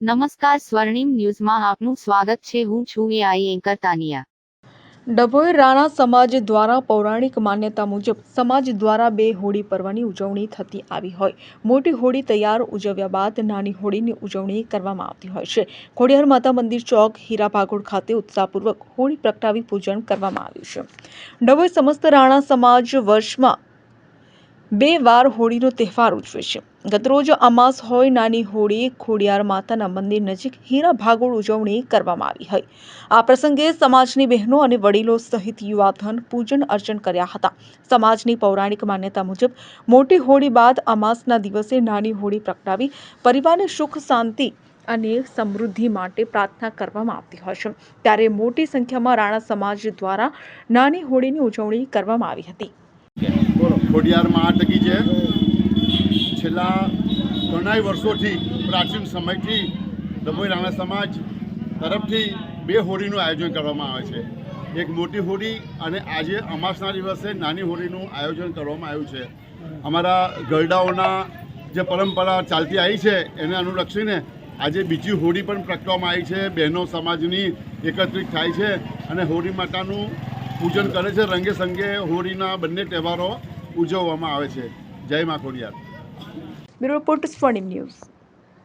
નમસ્કાર સ્વર્ણિમ ન્યૂઝમાં આપનું સ્વાગત છે. હું છું એઆઈ એન્કર તાનિયા. ડભોઈ રાણા સમાજ દ્વારા પૌરાણિક માન્યતા મુજબ સમાજ દ્વારા બે હોળી પર્વની ઉજવણી થતી આવી હોય. મોટી હોળી તૈયાર ઉજવ્યા બાદ નાની હોળીની ઉજવણી કરવામાં આવતી હોય છે. ખોડિયાર માતા મંદિર ચોક, હીરા ભાગોળ ખાતે ઉત્સાહપૂર્વક હોળી પ્રગટાવી પૂજન કરવામાં આવ્યું છે. ડભોઈ સમસ્ત રાણા સમાજ વર્ષમાં બે વાર હોળીનો તહેવાર ઉજવે છે. ગતરોજ અમાસ હોય નાની હોળી, ખોડિયાર માતાના મંદિર નજીક હીરા ભાગોળ ઉજવણી કરવામાં આવી હતી. આ પ્રસંગે સમાજની બહેનો અને વડીલો સહિત યુવાધન પૂજન અર્ચન કર્યા હતા. સમાજની પૌરાણિક માન્યતા મુજબ, મોટી હોળી બાદ અમાસના દિવસે નાની હોળી પ્રગટાવી પરિવારને સુખ, શાંતિ અને સમૃદ્ધિ માટે પ્રાર્થના કરવામાં આવતી હોય છે. ત્યારે મોટી સંખ્યામાં રાણા સમાજ દ્વારા નાની હોળીની ઉજવણી કરવામાં આવી હતી. ખોડિયારમાં આ ટકી છે. છેલ્લા ઘણાય વર્ષોથી, પ્રાચીન સમયથી ડભોઈ રાણા સમાજ તરફથી બે હોળીનું આયોજન કરવામાં આવે છે. એક મોટી હોળી અને આજે અમાસના દિવસે નાની હોળીનું આયોજન કરવામાં આવ્યું છે. અમારા ગરડાઓના જે પરંપરા ચાલતી આવી છે, એને અનુલક્ષીને આજે બીજી હોળી પણ પ્રગટવામાં આવી છે. બહેનો સમાજની એકત્રિત થાય છે અને હોળી માતાનું પૂજન કરે છે. રંગે સંગે હોળીના બંને તહેવારો ઉજવવામાં આવે છે. જય મા Khodiyar. Bureau report Swarnim news.